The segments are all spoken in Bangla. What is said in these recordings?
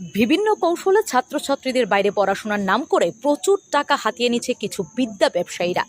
বিভিন্ন কৌশলে ছাত্রছাত্রীদের বাইরে পড়াশোনার নাম করে প্রচুর টাকা হাতিয়ে নিচ্ছে কিছু বিদ্যা ব্যবসায়ীরা।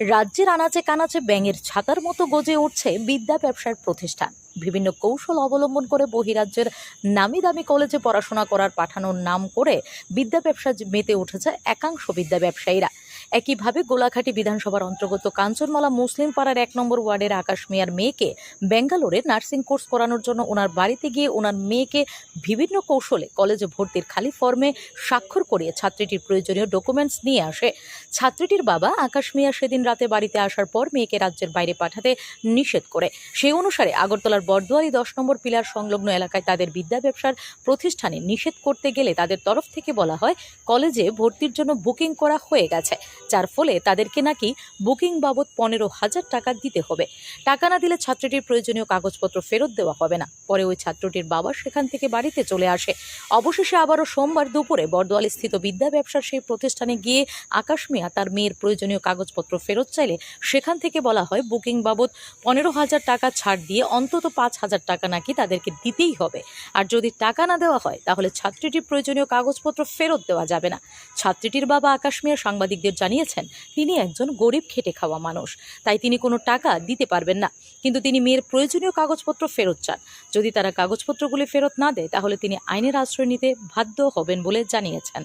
রাজ্যের আনাচে কানাচে ব্যাঙের ছাতার মতো গজে উঠছে বিদ্যা ব্যবসার প্রতিষ্ঠান। বিভিন্ন কৌশল অবলম্বন করে বহিরাজ্যের নামি দামি কলেজে পড়াশোনা করার পাঠানোর নাম করে বিদ্যা ব্যবসা মেতে উঠেছে একাংশ বিদ্যা ব্যবসায়ীরা। একইভাবে গোলাঘাটি বিধানসভার অন্তর্গত কাঞ্চনমালা মুসলিম পাড়ার এক নম্বর ওয়ার্ডের আকাশ মিয়ার মেয়েকে ব্যাঙ্গালোরে নার্সিং কোর্স করানোর জন্য ওনার বাড়িতে গিয়ে ওনার মেয়েকে বিভিন্ন কৌশলে কলেজে ভর্তির খালি ফর্মে স্বাক্ষর করিয়ে ছাত্রীটির প্রয়োজনীয় ডকুমেন্টস নিয়ে আসে। ছাত্রীটির বাবা আকাশ মিয়া সেদিন রাতে বাড়িতে আসার পর মেয়েকে রাজ্যের বাইরে পাঠাতে নিষেধ করে। সেই অনুসারে আগরতলার বরদুয়ারি দশ নম্বর পিলার সংলগ্ন এলাকায় তাদের বিদ্যা ব্যবসার প্রতিষ্ঠানে নিষেধ করতে গেলে তাদের তরফ থেকে বলা হয়, কলেজে ভর্তির জন্য বুকিং করা হয়ে গেছে। যার ফলে তাদেরকে নাকি বুকিং বাবদ পনেরো হাজার টাকা দিতে হবে। টাকা না দিলে ছাত্রটির প্রয়োজনীয় কাগজপত্র ফেরত দেওয়া হবে না। পরে ওই ছাত্রটির বাবা সেখান থেকে বাড়িতে চলে আসে। অবশেষে আবারও সোমবার দুপুরে বরদোয়ালি স্থিত বিদ্যা ব্যবসার সেই প্রতিষ্ঠানে গিয়ে আকাশ মিয়া তার মেয়ের প্রয়োজনীয় কাগজপত্র ফেরত চাইলে সেখান থেকে বলা হয় বুকিং বাবদ পনেরো হাজার টাকা ছাড় দিয়ে অন্তত পাঁচ হাজার টাকা নাকি তাদেরকে দিতেই হবে। আর যদি টাকা না দেওয়া হয়, তাহলে ছাত্রীটির প্রয়োজনীয় কাগজপত্র ফেরত দেওয়া যাবে না। ছাত্রীটির বাবা আকাশ মিয়া সাংবাদিকদের জানিয়েছেন তিনি একজন গরিব খেটে খাওয়া মানুষ। তাই তিনি কোনো টাকা দিতে পারবেন না। কিন্তু তিনি মেয়ের প্রয়োজনীয় কাগজপত্র ফেরত চান। যদি তারা কাগজপত্রগুলি ফেরত না দেয় তাহলে তিনি আইনের আশ্রয় নিতে বাধ্য হবেন বলে জানিয়েছেন।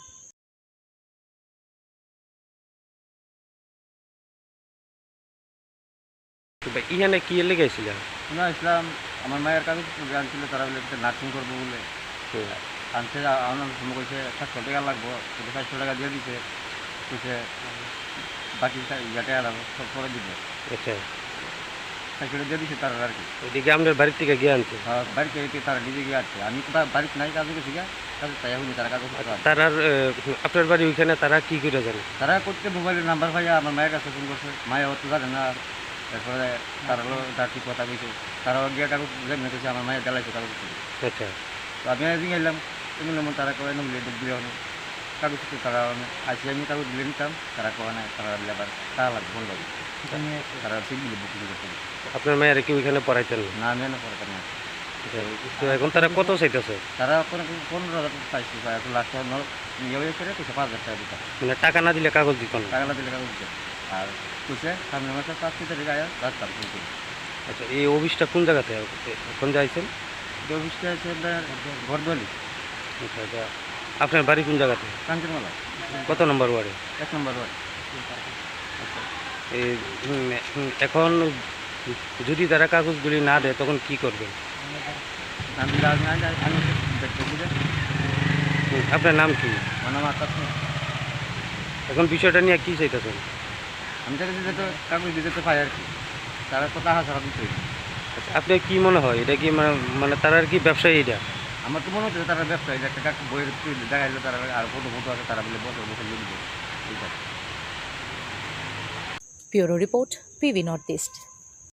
কি এলে গেছিলেন না ইসলাম আমার মায়ের কাগজ আনছিল তারা বলে একটা নার্সিং করব বলে। আনছে আমার সময় কইছে টাকা লাগবো সাতশো টাকা দিয়ে দিছে। কইছে বাকি ইয়াটা আর সব করে দিবে। আচ্ছা। সাতশো টাকা দিয়ে দিছে তারা আর কি। এদিকে আপনার বাড়ির থেকে গিয়ে আনছে। আর বাড়িতে এসে তারা নিজে গিয়ে আসছে আমি কোথাও বাড়িতে নাই কাজ গেছি গা কাজ তাই হয়নি তারা কাগজ পত্র আনছে। তারার আহ, আপনার বাড়ি ওইখানে তারা কি করে জানে? তারা করতে মোবাইলের নাম্বার পাইয়া আমার মায়ের কাছে ফোন করছে। মায়ের অত জানে না। তারপরে তারা হলো তার ঠিক কথা কইছে। তারা গিয়ে কাগজ যেমনি কইছে আমার মায়ের জ্বালাইছে কাগজ আচ্ছা। তো আমি একদিন এলাম এমনি মন তারা করে না লেট দিলে কাগজ তো তারা আসি আমি কাগজ দিলে নিতাম তারা কয় না তারা লেবার তারা লাগবে লাগবে তারা ঠিক দিলে বুকিং করতে। আপনার মায়ের কি ওইখানে পড়াইতেন? না? আমি না পরে না। আচ্ছা, তো এখন তারা কত চাইতেছে? তারা কোনো পনেরো হাজার পাইছি বা এখন লাস্ট ইয়ে করে কইছে পাঁচ হাজার টাকা দিতাম মানে টাকা না দিলে কাগজ দিত না? টাকা না দিলে কাগজ দিতাম আর কইছে সামনে মাসে পাঁচ তারিখ আয়া রাস্তার কিন্তু আচ্ছা এই অফিসটা কোন জায়গাতে? কোন যাইছেন? যে অফিসটা আছে আপনার বরদলি আচ্ছা আচ্ছা। আপনার বাড়ি কোন জায়গাতে? কাঞ্চনমালা। কত নম্বর ওয়ার্ডে? এক নম্বর ওয়ার্ড। এই, এখন যদি তারা কাগজগুলি না দেয় তখন কি করবেন? আমি আমি আমি- আমি দেখতে বুঝে হুম, আপনার নাম কি? মানে আমার কাছে এখন বিষয়টা নিয়ে কি চাইতেছেন? আমি তাকে দিতে তো কাগজ দিতে তো পাই আর কি। তারা তো টাকা ছাড়া দিতে আচ্ছা আপনার কি মনে হয়? এটা কি মানে মানে তারা আর কি ব্যবসায়ী এটা? আমার তো মনে হচ্ছে তারা ব্যবসায়ী একটা কাকু বইয়ের দেখাইলো তারা, আর কত ফটো আছে তারা বলে বসে বসে লিখবে ঠিক আছে রিপোর্ট পিভি নর্থ ইস্ট।